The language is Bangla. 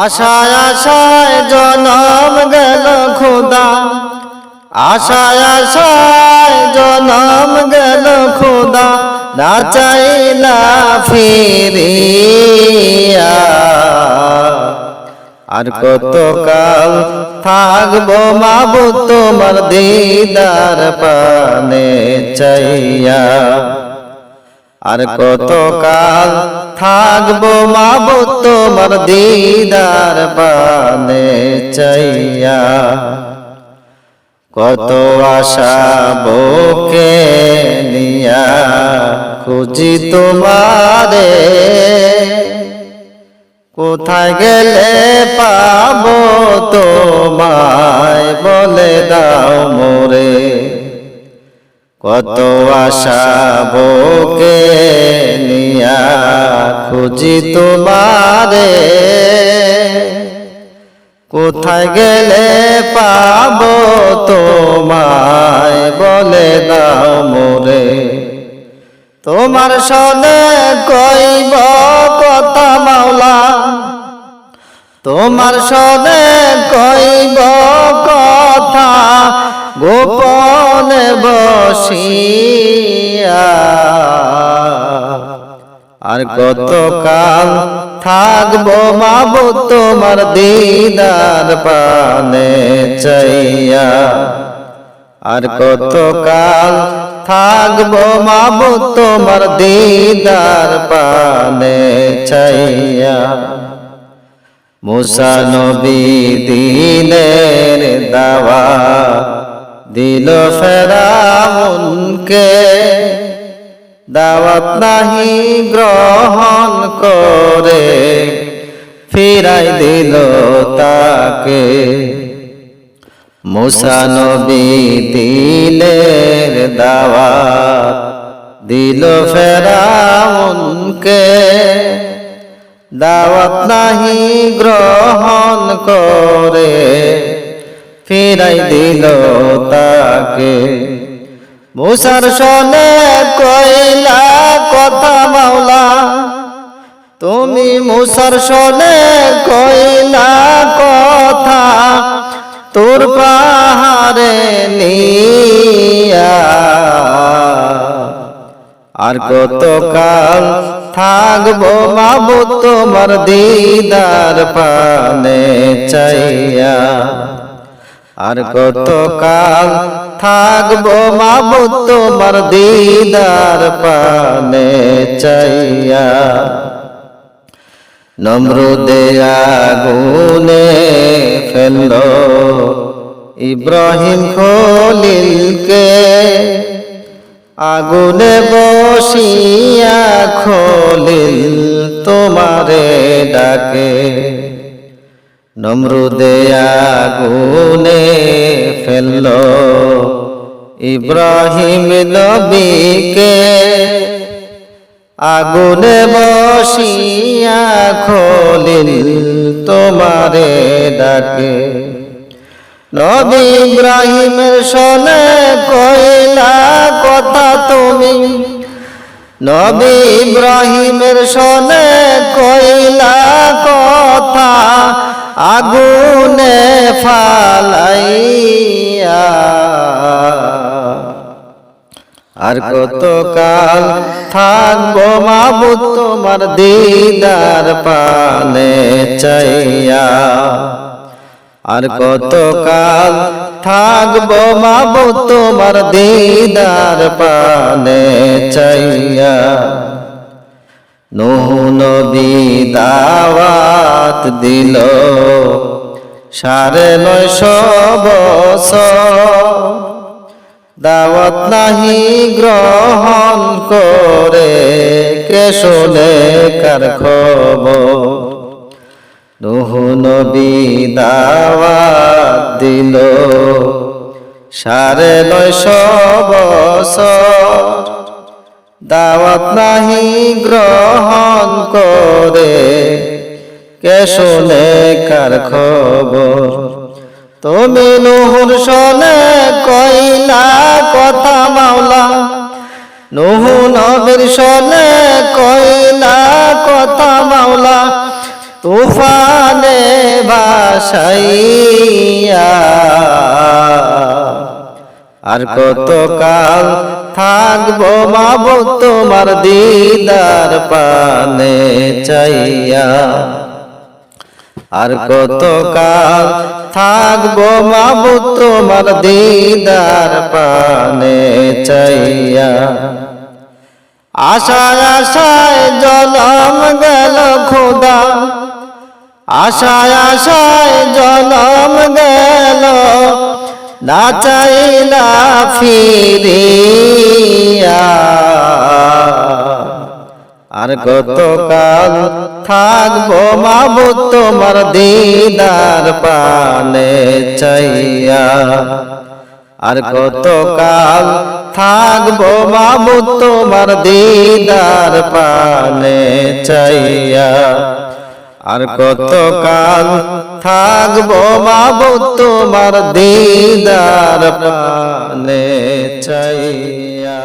আশায় আশায় জনম গেল খোদা। আশায় আশায় জনম গেল খোদা। না চাইলা ফিরিয়া। আর কত কাল থাকব মাবু তোমার দিদার পানে চাইয়া। আর কত কাল থাকব মাবু তোমার দিদার পানে চাইয়া? কত আশা বুকে নিয়া খুঁজি তোমারে। কোথায় গেলে পাবো তোমায় বলে দাও মোরে। কত আশা বুকে নিয়া খুঁজি তোমারে। কোথায় গেলে পাব তোমায় বলে দাও মোরে। তোমার সনে কইব কথা মাওলা। তোমার সনে কইব কথা গোপনে বসিয়া। আর কতকাল থাকব মাবু তোমার দিদার পানে চাইয়া। আর কতকাল থাকব মাবু তোমার দিদার পানে চাইয়া। মুসা নবী দিনের দাওয়া দিল ফেরাউনকে, দাওয়াত নাহি গ্রহণ করে ফিরাই দিল তাকে। মুসা নবী দিলের দাওয়াত দিল ফেরাউনকে, দাওয়াত নাহি গ্রহণ করে ফিরাই দিল তাকে। মুসার সনে কইলা, কথা মাওলা, তুমি মুসার সনে কইলা কথা, তোর পাহাড়ে নিয়া। আর কতকাল থাকব মাবু তোমার দিদার পানে চাইয়া? আর কতকাল থাকব মাবু তোমার দিদার পানে চাইয়া। নমরুদে আগুনে ফেলল ইব্রাহিম খলিলকে। আগুনে বসিয়া খলিল তোমারে ডাকে। নমরুদে আগুনে ফেলল। ইব্রাহিম নবীকে আগুনে বসিয়া খলিল তোমারে ডাকে। নবী ইব্রাহিমের শোনে কইলা, কথা তুমি। নবী ইব্রাহিমের শোনে কইলা, কথা আগুনে ফালাইয়া। আর কতকাল থাকব মাবু তোমার দিদার পানে চাইয়া। আর কতকাল থাকব মাবু তোমার দিদার পানে চাইয়া। নুহ নবী দাওয়াত দিল। সাড়ে নয়শো বছর। দাওয়াত নাহি গ্রহণ করে কে শোনে কার খবর? নবী দাওয়াত দিল। সাড়ে নয়শো বছর। দাওয়াত নাহি গ্রহণ করে কে শোনে কার খবর? তুমি নুহুর শোনে কইলা কথা মাওলা। নুহু নবীর শোনে কইলা কথা মাওলা। তুফানে সাইয়া আর কতকাল থাকব মাবো তোমার দিদার পানে চাইয়া। আর কতকাল থাকব মাবু তোমার দিদার পানে চাইয়া? আশায় আশায় জলম গেল খোদা, আশায় আশায় জলম গেল, না চাইলা ফিরিয়া। আর কতকাল থাকব মাবু তোমার দিদার পানে চাইয়া। আর কতকাল থাকব মাবু তোমার দিদার পানে চাইয়া। আর কতকাল থাকব মাবু তোমার দিদার পানে চাইয়া।